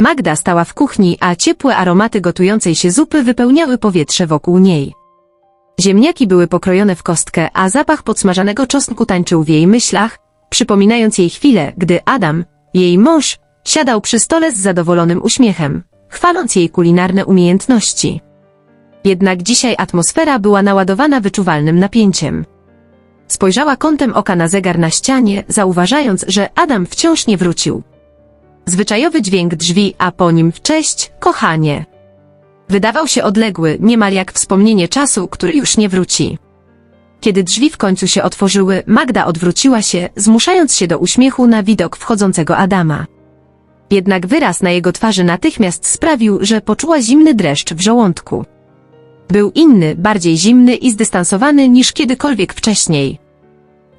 Magda stała w kuchni, a ciepłe aromaty gotującej się zupy wypełniały powietrze wokół niej. Ziemniaki były pokrojone w kostkę, a zapach podsmażanego czosnku tańczył w jej myślach, przypominając jej chwilę, gdy Adam, jej mąż, siadał przy stole z zadowolonym uśmiechem, chwaląc jej kulinarne umiejętności. Jednak dzisiaj atmosfera była naładowana wyczuwalnym napięciem. Spojrzała kątem oka na zegar na ścianie, zauważając, że Adam wciąż nie wrócił. Zwyczajowy dźwięk drzwi, a po nim cześć, kochanie. Wydawał się odległy, niemal jak wspomnienie czasu, który już nie wróci. Kiedy drzwi w końcu się otworzyły, Magda odwróciła się, zmuszając się do uśmiechu na widok wchodzącego Adama. Jednak wyraz na jego twarzy natychmiast sprawił, że poczuła zimny dreszcz w żołądku. Był inny, bardziej zimny i zdystansowany niż kiedykolwiek wcześniej.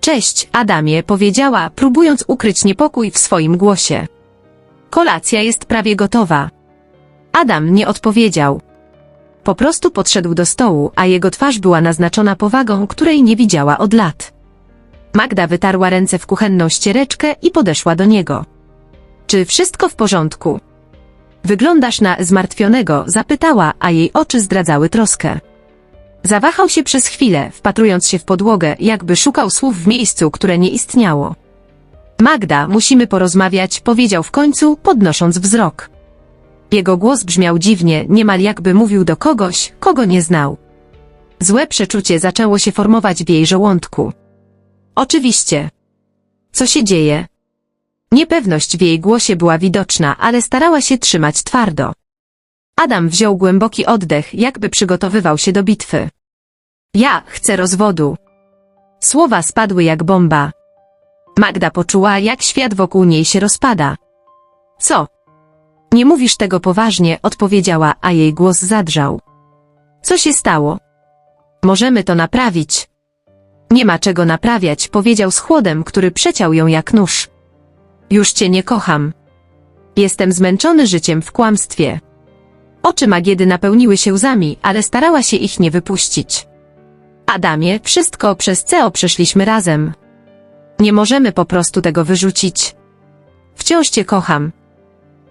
Cześć, Adamie, powiedziała, próbując ukryć niepokój w swoim głosie. Kolacja jest prawie gotowa. Adam nie odpowiedział. Po prostu podszedł do stołu, a jego twarz była naznaczona powagą, której nie widziała od lat. Magda wytarła ręce w kuchenną ściereczkę i podeszła do niego. Czy wszystko w porządku? Wyglądasz na zmartwionego, zapytała, a jej oczy zdradzały troskę. Zawahał się przez chwilę, wpatrując się w podłogę, jakby szukał słów w miejscu, które nie istniało. Magda, musimy porozmawiać, powiedział w końcu, podnosząc wzrok. Jego głos brzmiał dziwnie, niemal jakby mówił do kogoś, kogo nie znał. Złe przeczucie zaczęło się formować w jej żołądku. Oczywiście. Co się dzieje? Niepewność w jej głosie była widoczna, ale starała się trzymać twardo. Adam wziął głęboki oddech, jakby przygotowywał się do bitwy. Ja chcę rozwodu. Słowa spadły jak bomba. Magda poczuła, jak świat wokół niej się rozpada. Co? Nie mówisz tego poważnie, odpowiedziała, a jej głos zadrżał. Co się stało? Możemy to naprawić. Nie ma czego naprawiać, powiedział z chłodem, który przeciął ją jak nóż. Już cię nie kocham. Jestem zmęczony życiem w kłamstwie. Oczy Magiedy napełniły się łzami, ale starała się ich nie wypuścić. Adamie, wszystko przez CO przeszliśmy razem. Nie możemy po prostu tego wyrzucić. Wciąż cię kocham.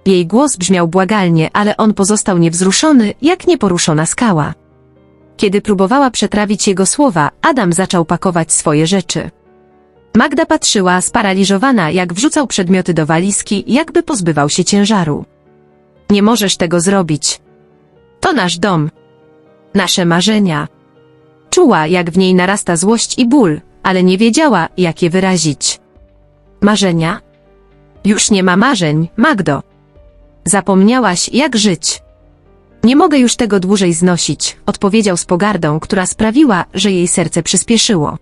Jej głos brzmiał błagalnie, ale on pozostał niewzruszony, jak nieporuszona skała. Kiedy próbowała przetrawić jego słowa, Adam zaczął pakować swoje rzeczy. Magda patrzyła, sparaliżowana, jak wrzucał przedmioty do walizki, jakby pozbywał się ciężaru. Nie możesz tego zrobić. To nasz dom. Nasze marzenia. Czuła, jak w niej narasta złość i ból, ale nie wiedziała, jak je wyrazić. Marzenia? Już nie ma marzeń, Magdo. Zapomniałaś, jak żyć. Nie mogę już tego dłużej znosić, odpowiedział z pogardą, która sprawiła, że jej serce przyspieszyło.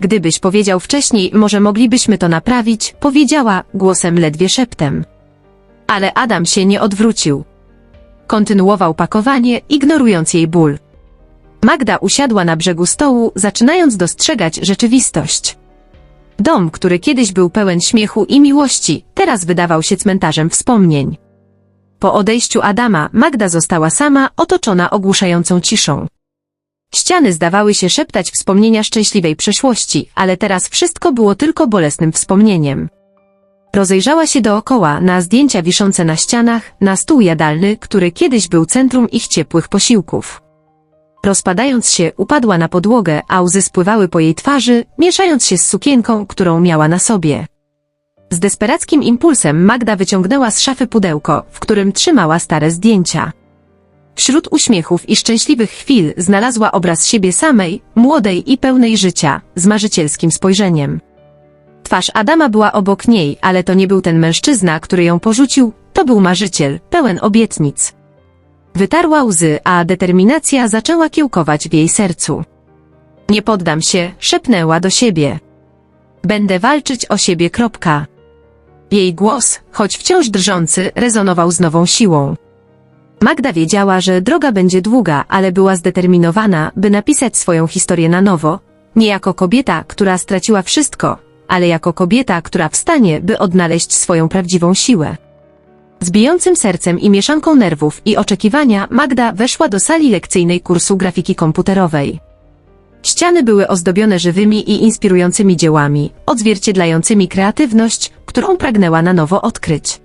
Gdybyś powiedział wcześniej, może moglibyśmy to naprawić, powiedziała, głosem ledwie szeptem. Ale Adam się nie odwrócił. Kontynuował pakowanie, ignorując jej ból. Magda usiadła na brzegu stołu, zaczynając dostrzegać rzeczywistość. Dom, który kiedyś był pełen śmiechu i miłości, teraz wydawał się cmentarzem wspomnień. Po odejściu Adama, Magda została sama, otoczona ogłuszającą ciszą. Ściany zdawały się szeptać wspomnienia szczęśliwej przeszłości, ale teraz wszystko było tylko bolesnym wspomnieniem. Rozejrzała się dookoła na zdjęcia wiszące na ścianach, na stół jadalny, który kiedyś był centrum ich ciepłych posiłków. Rozpadając się, upadła na podłogę, a łzy spływały po jej twarzy, mieszając się z sukienką, którą miała na sobie. Z desperackim impulsem Magda wyciągnęła z szafy pudełko, w którym trzymała stare zdjęcia. Wśród uśmiechów i szczęśliwych chwil znalazła obraz siebie samej, młodej i pełnej życia, z marzycielskim spojrzeniem. Twarz Adama była obok niej, ale to nie był ten mężczyzna, który ją porzucił, to był marzyciel, pełen obietnic. Wytarła łzy, a determinacja zaczęła kiełkować w jej sercu. Nie poddam się, szepnęła do siebie. Będę walczyć o siebie. Kropka. Jej głos, choć wciąż drżący, rezonował z nową siłą. Magda wiedziała, że droga będzie długa, ale była zdeterminowana, by napisać swoją historię na nowo, nie jako kobieta, która straciła wszystko, ale jako kobieta, która wstanie, by odnaleźć swoją prawdziwą siłę. Z bijącym sercem i mieszanką nerwów i oczekiwania Magda weszła do sali lekcyjnej kursu grafiki komputerowej. Ściany były ozdobione żywymi i inspirującymi dziełami, odzwierciedlającymi kreatywność, którą pragnęła na nowo odkryć.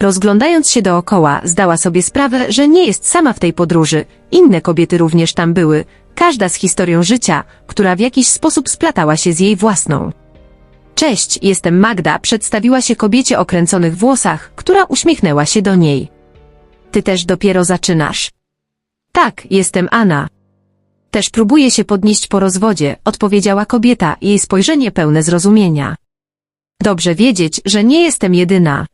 Rozglądając się dookoła, zdała sobie sprawę, że nie jest sama w tej podróży. Inne kobiety również tam były, każda z historią życia, która w jakiś sposób splatała się z jej własną. Cześć, jestem Magda, przedstawiła się kobiecie o kręconych włosach, która uśmiechnęła się do niej. Ty też dopiero zaczynasz. Tak, jestem Anna. Też próbuję się podnieść po rozwodzie, odpowiedziała kobieta, jej spojrzenie pełne zrozumienia. Dobrze wiedzieć, że nie jestem jedyna.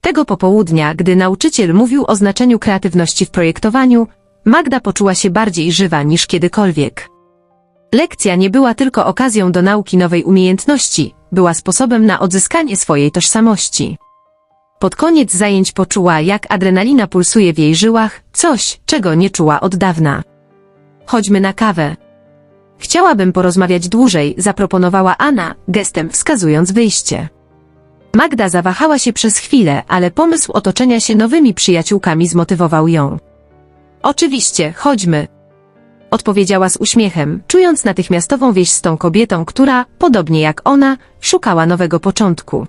Tego popołudnia, gdy nauczyciel mówił o znaczeniu kreatywności w projektowaniu, Magda poczuła się bardziej żywa niż kiedykolwiek. Lekcja nie była tylko okazją do nauki nowej umiejętności, była sposobem na odzyskanie swojej tożsamości. Pod koniec zajęć poczuła, jak adrenalina pulsuje w jej żyłach, coś, czego nie czuła od dawna. Chodźmy na kawę. Chciałabym porozmawiać dłużej, zaproponowała Anna, gestem wskazując wyjście. Magda zawahała się przez chwilę, ale pomysł otoczenia się nowymi przyjaciółkami zmotywował ją. Oczywiście, chodźmy. Odpowiedziała z uśmiechem, czując natychmiastową wieść z tą kobietą, która, podobnie jak ona, szukała nowego początku.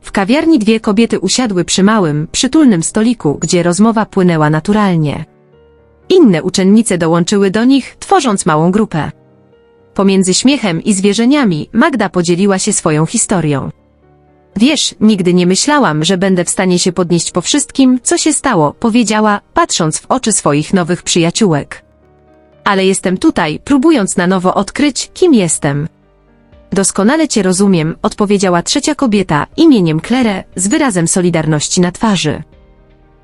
W kawiarni dwie kobiety usiadły przy małym, przytulnym stoliku, gdzie rozmowa płynęła naturalnie. Inne uczennice dołączyły do nich, tworząc małą grupę. Pomiędzy śmiechem i zwierzeniami Magda podzieliła się swoją historią. Wiesz, nigdy nie myślałam, że będę w stanie się podnieść po wszystkim, co się stało, powiedziała, patrząc w oczy swoich nowych przyjaciółek. Ale jestem tutaj, próbując na nowo odkryć, kim jestem. Doskonale cię rozumiem, odpowiedziała trzecia kobieta, imieniem Claire, z wyrazem solidarności na twarzy.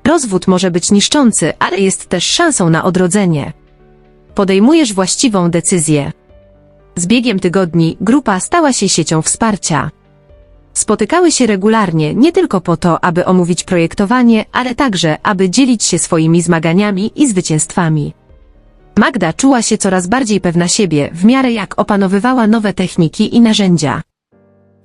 Rozwód może być niszczący, ale jest też szansą na odrodzenie. Podejmujesz właściwą decyzję. Z biegiem tygodni grupa stała się siecią wsparcia. Spotykały się regularnie nie tylko po to, aby omówić projektowanie, ale także, aby dzielić się swoimi zmaganiami i zwycięstwami. Magda czuła się coraz bardziej pewna siebie, w miarę jak opanowywała nowe techniki i narzędzia.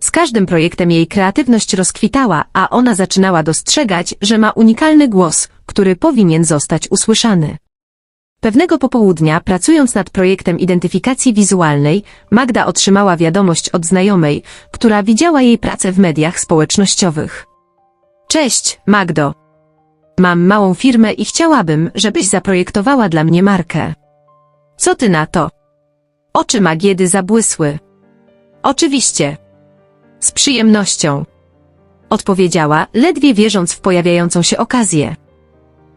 Z każdym projektem jej kreatywność rozkwitała, a ona zaczynała dostrzegać, że ma unikalny głos, który powinien zostać usłyszany. Pewnego popołudnia, pracując nad projektem identyfikacji wizualnej, Magda otrzymała wiadomość od znajomej, która widziała jej pracę w mediach społecznościowych. Cześć, Magdo. Mam małą firmę i chciałabym, żebyś zaprojektowała dla mnie markę. Co ty na to? Oczy Magiedy zabłysły. Oczywiście. Z przyjemnością. Odpowiedziała, ledwie wierząc w pojawiającą się okazję.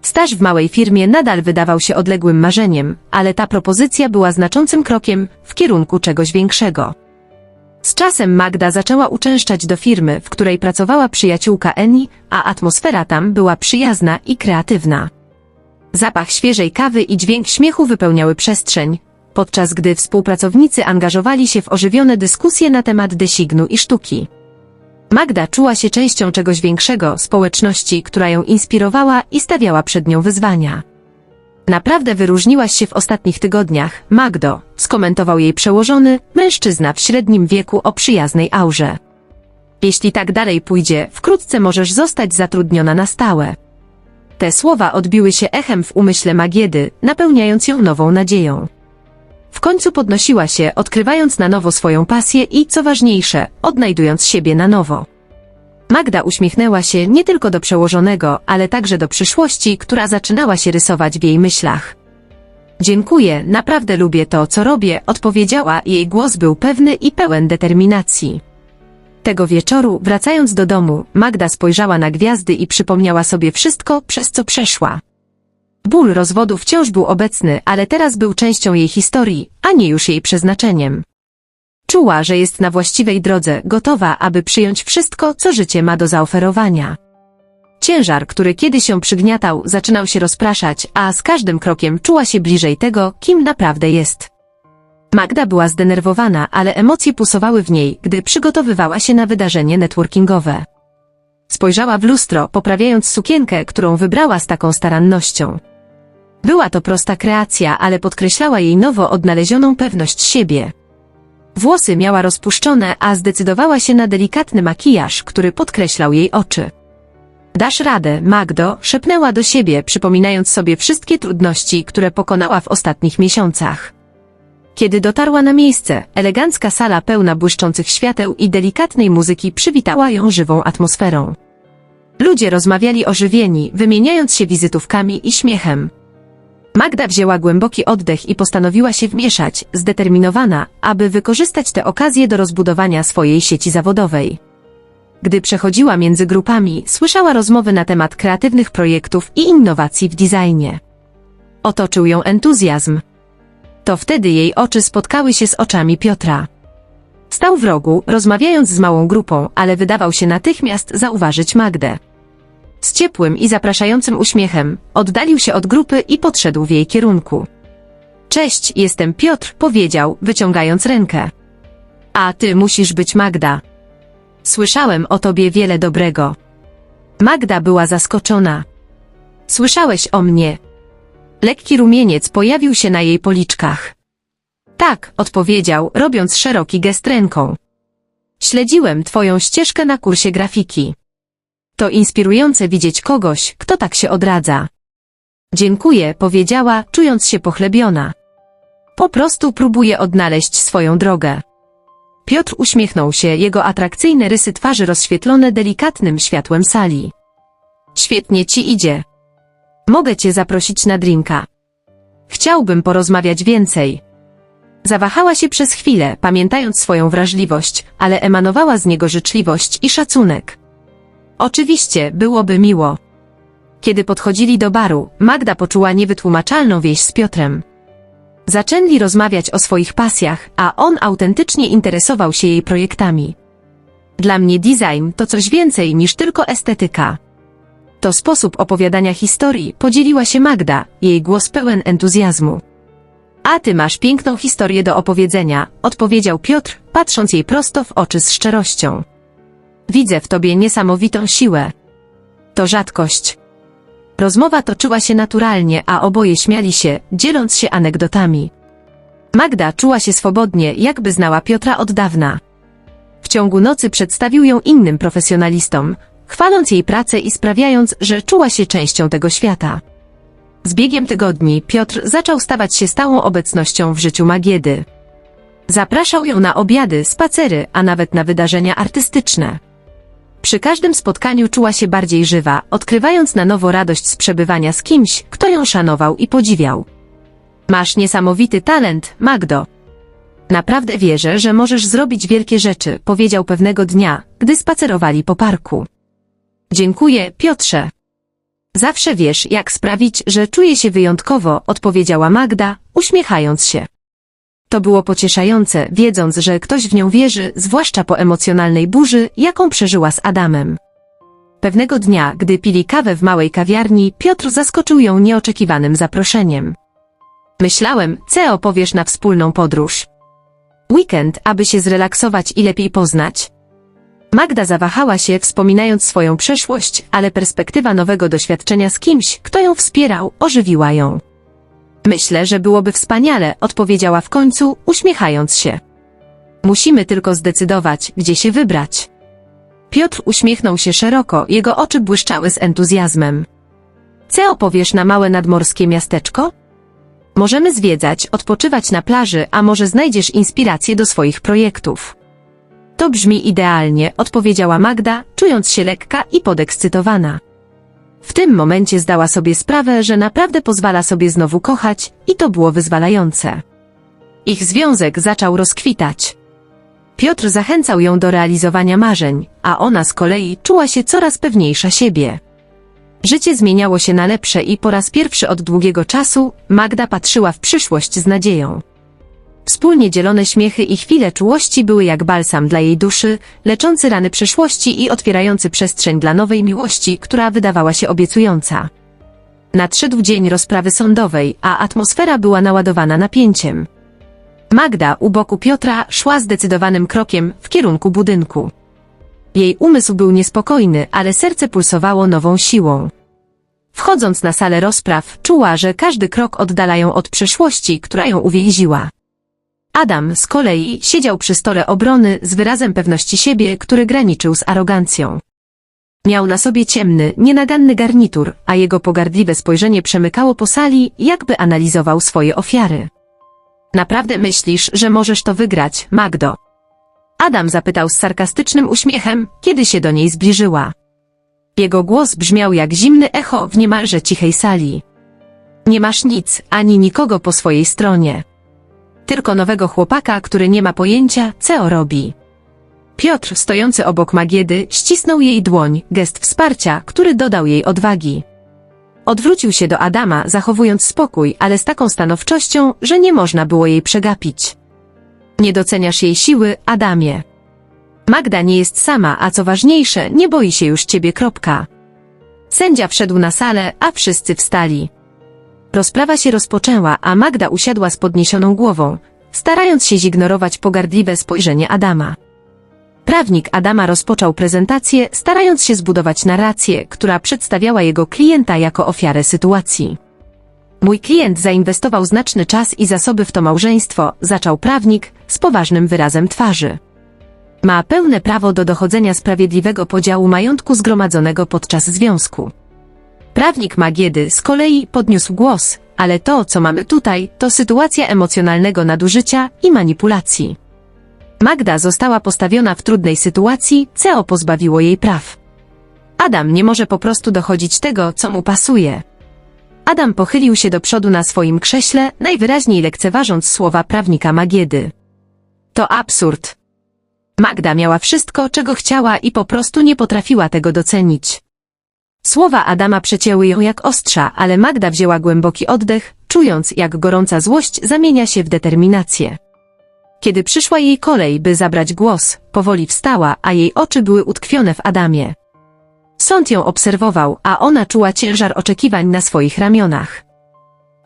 Staż w małej firmie nadal wydawał się odległym marzeniem, ale ta propozycja była znaczącym krokiem w kierunku czegoś większego. Z czasem Magda zaczęła uczęszczać do firmy, w której pracowała przyjaciółka Eni, a atmosfera tam była przyjazna i kreatywna. Zapach świeżej kawy i dźwięk śmiechu wypełniały przestrzeń, podczas gdy współpracownicy angażowali się w ożywione dyskusje na temat designu i sztuki. Magda czuła się częścią czegoś większego, społeczności, która ją inspirowała i stawiała przed nią wyzwania. Naprawdę wyróżniłaś się w ostatnich tygodniach, Magdo, skomentował jej przełożony, mężczyzna w średnim wieku o przyjaznej aurze. Jeśli tak dalej pójdzie, wkrótce możesz zostać zatrudniona na stałe. Te słowa odbiły się echem w umyśle Magiedy, napełniając ją nową nadzieją. W końcu podnosiła się, odkrywając na nowo swoją pasję i, co ważniejsze, odnajdując siebie na nowo. Magda uśmiechnęła się nie tylko do przełożonego, ale także do przyszłości, która zaczynała się rysować w jej myślach. Dziękuję, naprawdę lubię to, co robię, odpowiedziała, jej głos był pewny i pełen determinacji. Tego wieczoru, wracając do domu, Magda spojrzała na gwiazdy i przypomniała sobie wszystko, przez co przeszła. Ból rozwodu wciąż był obecny, ale teraz był częścią jej historii, a nie już jej przeznaczeniem. Czuła, że jest na właściwej drodze, gotowa, aby przyjąć wszystko, co życie ma do zaoferowania. Ciężar, który kiedyś ją przygniatał, zaczynał się rozpraszać, a z każdym krokiem czuła się bliżej tego, kim naprawdę jest. Magda była zdenerwowana, ale emocje pulsowały w niej, gdy przygotowywała się na wydarzenie networkingowe. Spojrzała w lustro, poprawiając sukienkę, którą wybrała z taką starannością. Była to prosta kreacja, ale podkreślała jej nowo odnalezioną pewność siebie. Włosy miała rozpuszczone, a zdecydowała się na delikatny makijaż, który podkreślał jej oczy. Dasz radę, Magdo, szepnęła do siebie, przypominając sobie wszystkie trudności, które pokonała w ostatnich miesiącach. Kiedy dotarła na miejsce, elegancka sala pełna błyszczących świateł i delikatnej muzyki przywitała ją żywą atmosferą. Ludzie rozmawiali ożywieni, wymieniając się wizytówkami i śmiechem. Magda wzięła głęboki oddech i postanowiła się wmieszać, zdeterminowana, aby wykorzystać tę okazję do rozbudowania swojej sieci zawodowej. Gdy przechodziła między grupami, słyszała rozmowy na temat kreatywnych projektów i innowacji w designie. Otoczył ją entuzjazm. To wtedy jej oczy spotkały się z oczami Piotra. Stał w rogu, rozmawiając z małą grupą, ale wydawał się natychmiast zauważyć Magdę. Z ciepłym i zapraszającym uśmiechem oddalił się od grupy i podszedł w jej kierunku. Cześć, jestem Piotr, powiedział, wyciągając rękę. A ty musisz być Magda. Słyszałem o tobie wiele dobrego. Magda była zaskoczona. Słyszałeś o mnie. Lekki rumieniec pojawił się na jej policzkach. Tak, odpowiedział, robiąc szeroki gest ręką. Śledziłem twoją ścieżkę na kursie grafiki. To inspirujące widzieć kogoś, kto tak się odradza. Dziękuję, powiedziała, czując się pochlebiona. Po prostu próbuję odnaleźć swoją drogę. Piotr uśmiechnął się, jego atrakcyjne rysy twarzy rozświetlone delikatnym światłem sali. Świetnie ci idzie. Mogę cię zaprosić na drinka. Chciałbym porozmawiać więcej. Zawahała się przez chwilę, pamiętając swoją wrażliwość, ale emanowała z niego życzliwość i szacunek. Oczywiście, byłoby miło. Kiedy podchodzili do baru, Magda poczuła niewytłumaczalną wieść z Piotrem. Zaczęli rozmawiać o swoich pasjach, a on autentycznie interesował się jej projektami. Dla mnie design to coś więcej niż tylko estetyka. To sposób opowiadania historii, podzieliła się Magda, jej głos pełen entuzjazmu. A ty masz piękną historię do opowiedzenia, odpowiedział Piotr, patrząc jej prosto w oczy z szczerością. Widzę w tobie niesamowitą siłę. To rzadkość. Rozmowa toczyła się naturalnie, a oboje śmiali się, dzieląc się anegdotami. Magda czuła się swobodnie, jakby znała Piotra od dawna. W ciągu nocy przedstawił ją innym profesjonalistom, chwaląc jej pracę i sprawiając, że czuła się częścią tego świata. Z biegiem tygodni Piotr zaczął stawać się stałą obecnością w życiu Magiedy. Zapraszał ją na obiady, spacery, a nawet na wydarzenia artystyczne. Przy każdym spotkaniu czuła się bardziej żywa, odkrywając na nowo radość z przebywania z kimś, kto ją szanował i podziwiał. Masz niesamowity talent, Magdo. Naprawdę wierzę, że możesz zrobić wielkie rzeczy, powiedział pewnego dnia, gdy spacerowali po parku. Dziękuję, Piotrze. Zawsze wiesz, jak sprawić, że czuję się wyjątkowo, odpowiedziała Magda, uśmiechając się. To było pocieszające, wiedząc, że ktoś w nią wierzy, zwłaszcza po emocjonalnej burzy, jaką przeżyła z Adamem. Pewnego dnia, gdy pili kawę w małej kawiarni, Piotr zaskoczył ją nieoczekiwanym zaproszeniem. Myślałem, co opowiesz na wspólną podróż. Weekend, aby się zrelaksować i lepiej poznać. Magda zawahała się, wspominając swoją przeszłość, ale perspektywa nowego doświadczenia z kimś, kto ją wspierał, ożywiła ją. Myślę, że byłoby wspaniale, odpowiedziała w końcu, uśmiechając się. Musimy tylko zdecydować, gdzie się wybrać. Piotr uśmiechnął się szeroko, jego oczy błyszczały z entuzjazmem. Co opowiesz na małe nadmorskie miasteczko? Możemy zwiedzać, odpoczywać na plaży, a może znajdziesz inspirację do swoich projektów. To brzmi idealnie, odpowiedziała Magda, czując się lekka i podekscytowana. W tym momencie zdała sobie sprawę, że naprawdę pozwala sobie znowu kochać i to było wyzwalające. Ich związek zaczął rozkwitać. Piotr zachęcał ją do realizowania marzeń, a ona z kolei czuła się coraz pewniejsza siebie. Życie zmieniało się na lepsze i po raz pierwszy od długiego czasu Magda patrzyła w przyszłość z nadzieją. Wspólnie dzielone śmiechy i chwile czułości były jak balsam dla jej duszy, leczący rany przeszłości i otwierający przestrzeń dla nowej miłości, która wydawała się obiecująca. Nadszedł dzień rozprawy sądowej, a atmosfera była naładowana napięciem. Magda u boku Piotra szła zdecydowanym krokiem w kierunku budynku. Jej umysł był niespokojny, ale serce pulsowało nową siłą. Wchodząc na salę rozpraw, czuła, że każdy krok oddala ją od przeszłości, która ją uwięziła. Adam z kolei siedział przy stole obrony z wyrazem pewności siebie, który graniczył z arogancją. Miał na sobie ciemny, nienaganny garnitur, a jego pogardliwe spojrzenie przemykało po sali, jakby analizował swoje ofiary. Naprawdę myślisz, że możesz to wygrać, Magdo? Adam zapytał z sarkastycznym uśmiechem, kiedy się do niej zbliżyła. Jego głos brzmiał jak zimne echo w niemalże cichej sali. Nie masz nic, ani nikogo po swojej stronie. Tylko nowego chłopaka, który nie ma pojęcia, co robi. Piotr, stojący obok Magiedy, ścisnął jej dłoń, gest wsparcia, który dodał jej odwagi. Odwrócił się do Adama, zachowując spokój, ale z taką stanowczością, że nie można było jej przegapić. Nie doceniasz jej siły, Adamie. Magda nie jest sama, a co ważniejsze, nie boi się już ciebie. Kropka. Sędzia wszedł na salę, a wszyscy wstali. Rozprawa się rozpoczęła, a Magda usiadła z podniesioną głową, starając się zignorować pogardliwe spojrzenie Adama. Prawnik Adama rozpoczął prezentację, starając się zbudować narrację, która przedstawiała jego klienta jako ofiarę sytuacji. Mój klient zainwestował znaczny czas i zasoby w to małżeństwo, zaczął prawnik, z poważnym wyrazem twarzy. Ma pełne prawo do dochodzenia sprawiedliwego podziału majątku zgromadzonego podczas związku. Prawnik Magiedy z kolei podniósł głos, ale to, co mamy tutaj, to sytuacja emocjonalnego nadużycia i manipulacji. Magda została postawiona w trudnej sytuacji, CO pozbawiło jej praw. Adam nie może po prostu dochodzić tego, co mu pasuje. Adam pochylił się do przodu na swoim krześle, najwyraźniej lekceważąc słowa prawnika Magiedy. To absurd. Magda miała wszystko, czego chciała i po prostu nie potrafiła tego docenić. Słowa Adama przecięły ją jak ostrza, ale Magda wzięła głęboki oddech, czując, jak gorąca złość zamienia się w determinację. Kiedy przyszła jej kolej, by zabrać głos, powoli wstała, a jej oczy były utkwione w Adamie. Sąd ją obserwował, a ona czuła ciężar oczekiwań na swoich ramionach.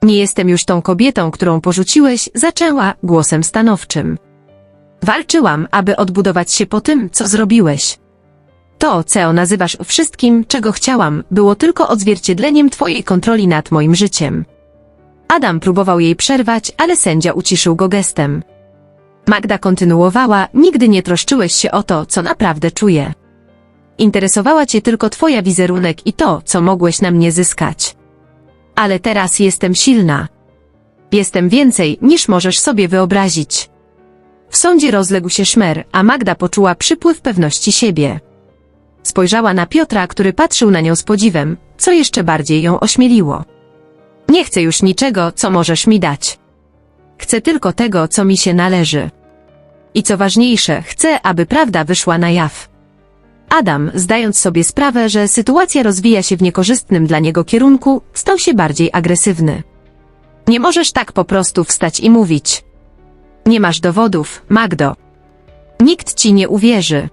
Nie jestem już tą kobietą, którą porzuciłeś, zaczęła głosem stanowczym. Walczyłam, aby odbudować się po tym, co zrobiłeś. To, co nazywasz wszystkim, czego chciałam, było tylko odzwierciedleniem twojej kontroli nad moim życiem. Adam próbował jej przerwać, ale sędzia uciszył go gestem. Magda kontynuowała, nigdy nie troszczyłeś się o to, co naprawdę czuję. Interesowała cię tylko twoja wizerunek i to, co mogłeś na mnie zyskać. Ale teraz jestem silna. Jestem więcej, niż możesz sobie wyobrazić. W sądzie rozległ się szmer, a Magda poczuła przypływ pewności siebie. Spojrzała na Piotra, który patrzył na nią z podziwem, co jeszcze bardziej ją ośmieliło. Nie chcę już niczego, co możesz mi dać. Chcę tylko tego, co mi się należy. I co ważniejsze, chcę, aby prawda wyszła na jaw. Adam, zdając sobie sprawę, że sytuacja rozwija się w niekorzystnym dla niego kierunku, stał się bardziej agresywny. Nie możesz tak po prostu wstać i mówić. Nie masz dowodów, Magdo. Nikt ci nie uwierzy.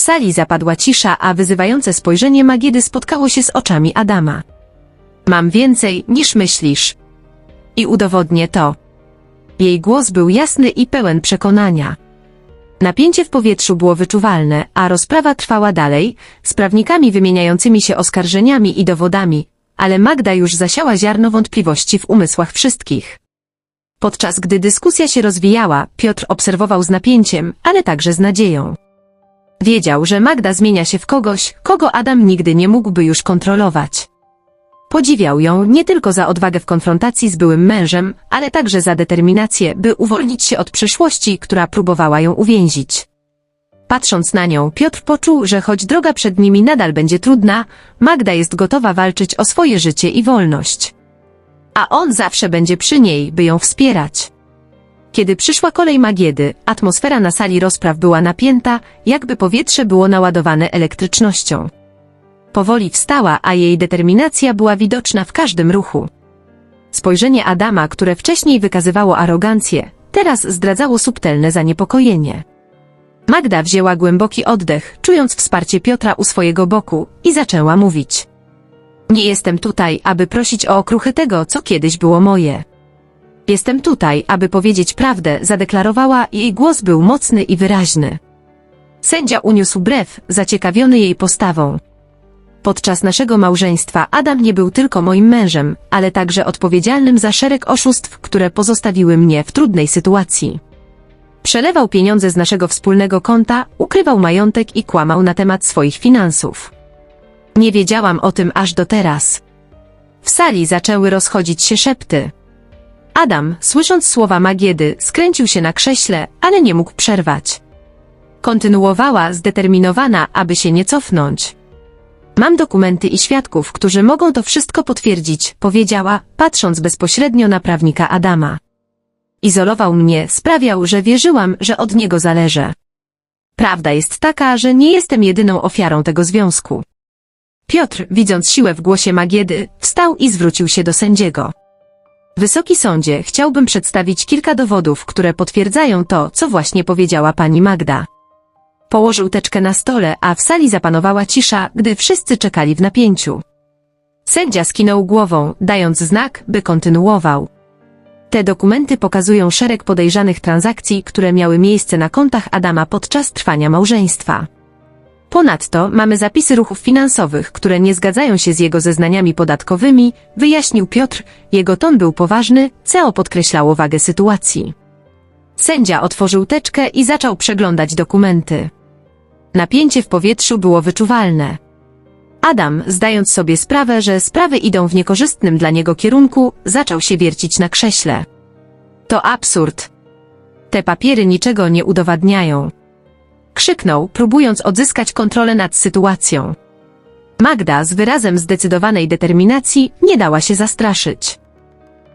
W sali zapadła cisza, a wyzywające spojrzenie Magiedy spotkało się z oczami Adama. Mam więcej, niż myślisz. I udowodnię to. Jej głos był jasny i pełen przekonania. Napięcie w powietrzu było wyczuwalne, a rozprawa trwała dalej, z prawnikami wymieniającymi się oskarżeniami i dowodami, ale Magda już zasiała ziarno wątpliwości w umysłach wszystkich. Podczas gdy dyskusja się rozwijała, Piotr obserwował z napięciem, ale także z nadzieją. Wiedział, że Magda zmienia się w kogoś, kogo Adam nigdy nie mógłby już kontrolować. Podziwiał ją nie tylko za odwagę w konfrontacji z byłym mężem, ale także za determinację, by uwolnić się od przeszłości, która próbowała ją uwięzić. Patrząc na nią, Piotr poczuł, że choć droga przed nimi nadal będzie trudna, Magda jest gotowa walczyć o swoje życie i wolność. A on zawsze będzie przy niej, by ją wspierać. Kiedy przyszła kolej Magiedy, atmosfera na sali rozpraw była napięta, jakby powietrze było naładowane elektrycznością. Powoli wstała, a jej determinacja była widoczna w każdym ruchu. Spojrzenie Adama, które wcześniej wykazywało arogancję, teraz zdradzało subtelne zaniepokojenie. Magda wzięła głęboki oddech, czując wsparcie Piotra u swojego boku, i zaczęła mówić. Nie jestem tutaj, aby prosić o okruchy tego, co kiedyś było moje. Jestem tutaj, aby powiedzieć prawdę, zadeklarowała i jej głos był mocny i wyraźny. Sędzia uniósł brew, zaciekawiony jej postawą. Podczas naszego małżeństwa Adam nie był tylko moim mężem, ale także odpowiedzialnym za szereg oszustw, które pozostawiły mnie w trudnej sytuacji. Przelewał pieniądze z naszego wspólnego konta, ukrywał majątek i kłamał na temat swoich finansów. Nie wiedziałam o tym aż do teraz. W sali zaczęły rozchodzić się szepty. Adam, słysząc słowa Magiedy, skręcił się na krześle, ale nie mógł przerwać. Kontynuowała zdeterminowana, aby się nie cofnąć. Mam dokumenty i świadków, którzy mogą to wszystko potwierdzić, powiedziała, patrząc bezpośrednio na prawnika Adama. Izolował mnie, sprawiał, że wierzyłam, że od niego zależy. Prawda jest taka, że nie jestem jedyną ofiarą tego związku. Piotr, widząc siłę w głosie Magiedy, wstał i zwrócił się do sędziego. Wysoki sądzie, chciałbym przedstawić kilka dowodów, które potwierdzają to, co właśnie powiedziała pani Magda. Położył teczkę na stole, a w sali zapanowała cisza, gdy wszyscy czekali w napięciu. Sędzia skinął głową, dając znak, by kontynuował. Te dokumenty pokazują szereg podejrzanych transakcji, które miały miejsce na kontach Adama podczas trwania małżeństwa. Ponadto mamy zapisy ruchów finansowych, które nie zgadzają się z jego zeznaniami podatkowymi, wyjaśnił Piotr, jego ton był poważny, CO podkreślało wagę sytuacji. Sędzia otworzył teczkę i zaczął przeglądać dokumenty. Napięcie w powietrzu było wyczuwalne. Adam, zdając sobie sprawę, że sprawy idą w niekorzystnym dla niego kierunku, zaczął się wiercić na krześle. To absurd. Te papiery niczego nie udowadniają. Krzyknął, próbując odzyskać kontrolę nad sytuacją. Magda z wyrazem zdecydowanej determinacji nie dała się zastraszyć.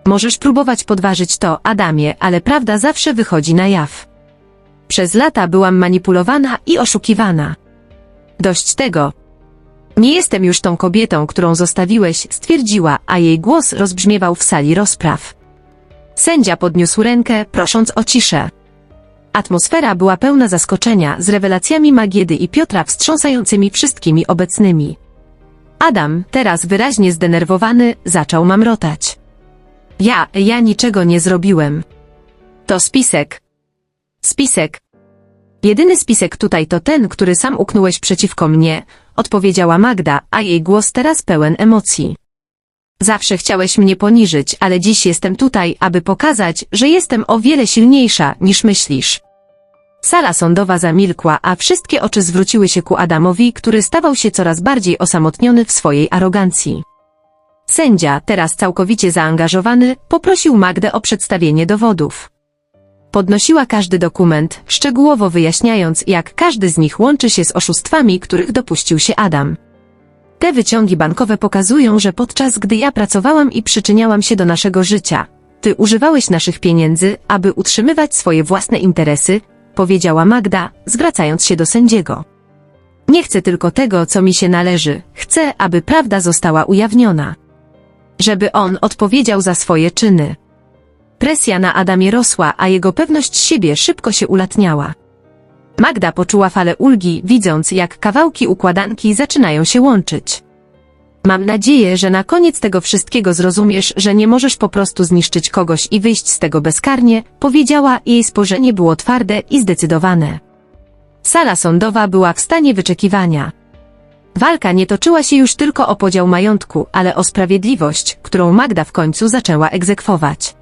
Możesz próbować podważyć to, Adamie, ale prawda zawsze wychodzi na jaw. Przez lata byłam manipulowana i oszukiwana. Dość tego. Nie jestem już tą kobietą, którą zostawiłeś, stwierdziła, a jej głos rozbrzmiewał w sali rozpraw. Sędzia podniósł rękę, prosząc o ciszę. Atmosfera była pełna zaskoczenia z rewelacjami Magiedy i Piotra wstrząsającymi wszystkimi obecnymi. Adam, teraz wyraźnie zdenerwowany, zaczął mamrotać. Ja, ja niczego nie zrobiłem. To spisek. Spisek. Jedyny spisek tutaj to ten, który sam uknąłeś przeciwko mnie, odpowiedziała Magda, a jej głos teraz pełen emocji. Zawsze chciałeś mnie poniżyć, ale dziś jestem tutaj, aby pokazać, że jestem o wiele silniejsza, niż myślisz. Sala sądowa zamilkła, a wszystkie oczy zwróciły się ku Adamowi, który stawał się coraz bardziej osamotniony w swojej arogancji. Sędzia, teraz całkowicie zaangażowany, poprosił Magdę o przedstawienie dowodów. Podnosiła każdy dokument, szczegółowo wyjaśniając, jak każdy z nich łączy się z oszustwami, których dopuścił się Adam. Te wyciągi bankowe pokazują, że podczas gdy ja pracowałam i przyczyniałam się do naszego życia, ty używałeś naszych pieniędzy, aby utrzymywać swoje własne interesy, powiedziała Magda, zwracając się do sędziego. Nie chcę tylko tego, co mi się należy, chcę, aby prawda została ujawniona. Żeby on odpowiedział za swoje czyny. Presja na Adamie rosła, a jego pewność siebie szybko się ulatniała. Magda poczuła falę ulgi, widząc, jak kawałki układanki zaczynają się łączyć. Mam nadzieję, że na koniec tego wszystkiego zrozumiesz, że nie możesz po prostu zniszczyć kogoś i wyjść z tego bezkarnie, powiedziała, jej spojrzenie było twarde i zdecydowane. Sala sądowa była w stanie wyczekiwania. Walka nie toczyła się już tylko o podział majątku, ale o sprawiedliwość, którą Magda w końcu zaczęła egzekwować.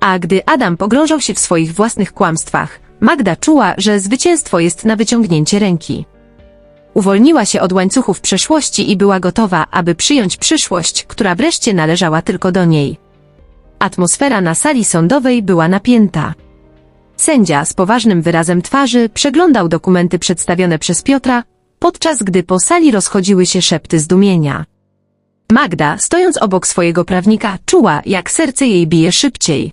A gdy Adam pogrążał się w swoich własnych kłamstwach, Magda czuła, że zwycięstwo jest na wyciągnięcie ręki. Uwolniła się od łańcuchów przeszłości i była gotowa, aby przyjąć przyszłość, która wreszcie należała tylko do niej. Atmosfera na sali sądowej była napięta. Sędzia z poważnym wyrazem twarzy przeglądał dokumenty przedstawione przez Piotra, podczas gdy po sali rozchodziły się szepty zdumienia. Magda, stojąc obok swojego prawnika, czuła, jak serce jej bije szybciej.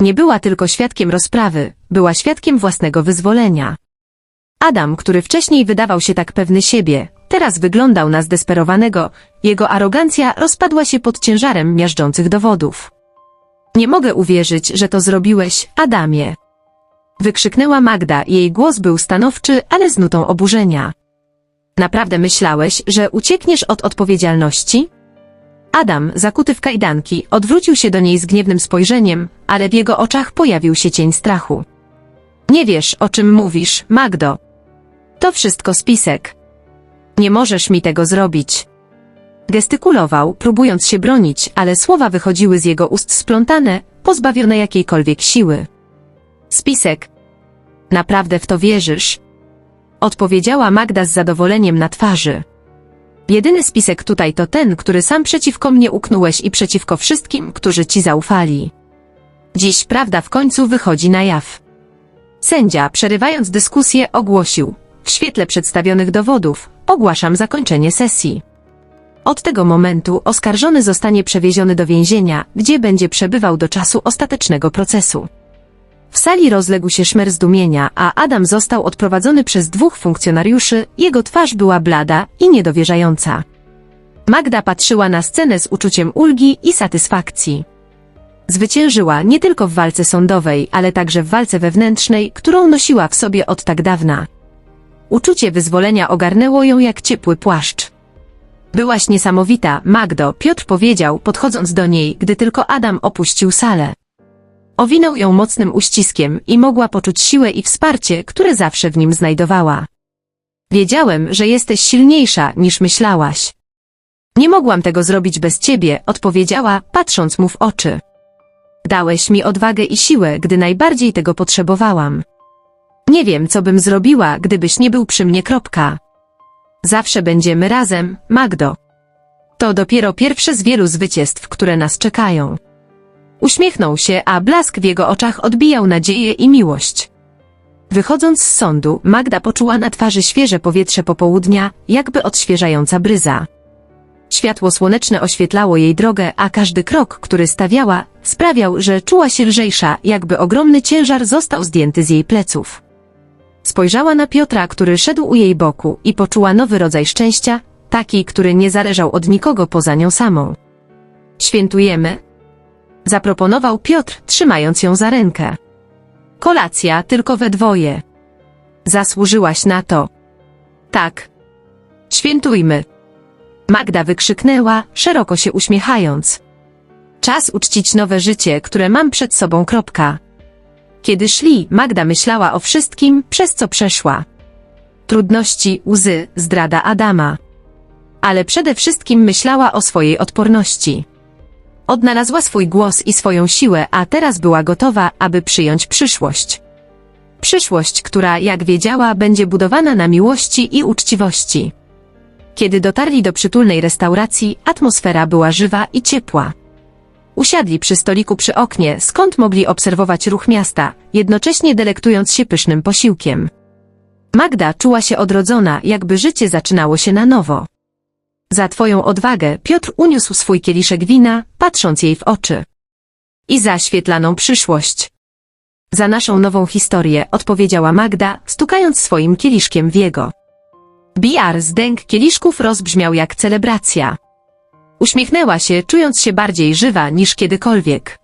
Nie była tylko świadkiem rozprawy, była świadkiem własnego wyzwolenia. Adam, który wcześniej wydawał się tak pewny siebie, teraz wyglądał na zdesperowanego, jego arogancja rozpadła się pod ciężarem miażdżących dowodów. Nie mogę uwierzyć, że to zrobiłeś, Adamie. Wykrzyknęła Magda, jej głos był stanowczy, ale z nutą oburzenia. Naprawdę myślałeś, że uciekniesz od odpowiedzialności? Adam, zakuty w kajdanki, odwrócił się do niej z gniewnym spojrzeniem, ale w jego oczach pojawił się cień strachu. Nie wiesz, o czym mówisz, Magdo. To wszystko spisek. Nie możesz mi tego zrobić. Gestykulował, próbując się bronić, ale słowa wychodziły z jego ust splątane, pozbawione jakiejkolwiek siły. Spisek. Naprawdę w to wierzysz? Odpowiedziała Magda z zadowoleniem na twarzy. Jedyny spisek tutaj to ten, który sam przeciwko mnie uknąłeś i przeciwko wszystkim, którzy ci zaufali. Dziś prawda w końcu wychodzi na jaw. Sędzia, przerywając dyskusję, ogłosił. W świetle przedstawionych dowodów, ogłaszam zakończenie sesji. Od tego momentu oskarżony zostanie przewieziony do więzienia, gdzie będzie przebywał do czasu ostatecznego procesu. W sali rozległ się szmer zdumienia, a Adam został odprowadzony przez dwóch funkcjonariuszy, jego twarz była blada i niedowierzająca. Magda patrzyła na scenę z uczuciem ulgi i satysfakcji. Zwyciężyła nie tylko w walce sądowej, ale także w walce wewnętrznej, którą nosiła w sobie od tak dawna. Uczucie wyzwolenia ogarnęło ją jak ciepły płaszcz. Byłaś niesamowita, Magdo, Piotr powiedział, podchodząc do niej, gdy tylko Adam opuścił salę. Owinął ją mocnym uściskiem i mogła poczuć siłę i wsparcie, które zawsze w nim znajdowała. Wiedziałem, że jesteś silniejsza niż myślałaś. Nie mogłam tego zrobić bez ciebie, odpowiedziała, patrząc mu w oczy. Dałeś mi odwagę i siłę, gdy najbardziej tego potrzebowałam. Nie wiem, co bym zrobiła, gdybyś nie był przy mnie. Kropka. Zawsze będziemy razem, Magdo. To dopiero pierwsze z wielu zwycięstw, które nas czekają. Uśmiechnął się, a blask w jego oczach odbijał nadzieję i miłość. Wychodząc z sądu, Magda poczuła na twarzy świeże powietrze popołudnia, jakby odświeżająca bryza. Światło słoneczne oświetlało jej drogę, a każdy krok, który stawiała, sprawiał, że czuła się lżejsza, jakby ogromny ciężar został zdjęty z jej pleców. Spojrzała na Piotra, który szedł u jej boku i poczuła nowy rodzaj szczęścia, taki, który nie zależał od nikogo poza nią samą. Świętujemy? Zaproponował Piotr, trzymając ją za rękę. Kolacja tylko we dwoje. Zasłużyłaś na to. Tak. Świętujmy. Magda wykrzyknęła, szeroko się uśmiechając. Czas uczcić nowe życie, które mam przed sobą. Kropka. Kiedy szli, Magda myślała o wszystkim, przez co przeszła. Trudności, łzy, zdrada Adama. Ale przede wszystkim myślała o swojej odporności. Odnalazła swój głos i swoją siłę, a teraz była gotowa, aby przyjąć przyszłość. Przyszłość, która, jak wiedziała, będzie budowana na miłości i uczciwości. Kiedy dotarli do przytulnej restauracji, atmosfera była żywa i ciepła. Usiadli przy stoliku przy oknie, skąd mogli obserwować ruch miasta, jednocześnie delektując się pysznym posiłkiem. Magda czuła się odrodzona, jakby życie zaczynało się na nowo. Za twoją odwagę Piotr uniósł swój kieliszek wina, patrząc jej w oczy. I za świetlaną przyszłość. Za naszą nową historię, odpowiedziała Magda, stukając swoim kieliszkiem w jego. BR zdęk kieliszków rozbrzmiał jak celebracja. Uśmiechnęła się, czując się bardziej żywa niż kiedykolwiek.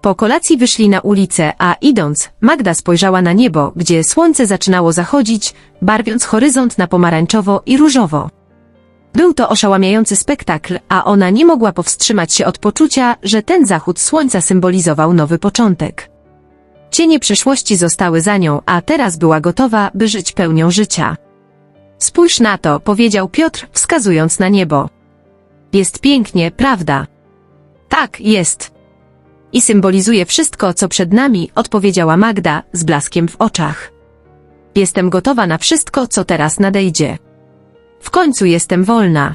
Po kolacji wyszli na ulicę, a idąc, Magda spojrzała na niebo, gdzie słońce zaczynało zachodzić, barwiąc horyzont na pomarańczowo i różowo. Był to oszałamiający spektakl, a ona nie mogła powstrzymać się od poczucia, że ten zachód słońca symbolizował nowy początek. Cienie przeszłości zostały za nią, a teraz była gotowa, by żyć pełnią życia. Spójrz na to, powiedział Piotr, wskazując na niebo. Jest pięknie, prawda? Tak, jest. I symbolizuje wszystko, co przed nami, odpowiedziała Magda, z blaskiem w oczach. Jestem gotowa na wszystko, co teraz nadejdzie. W końcu jestem wolna.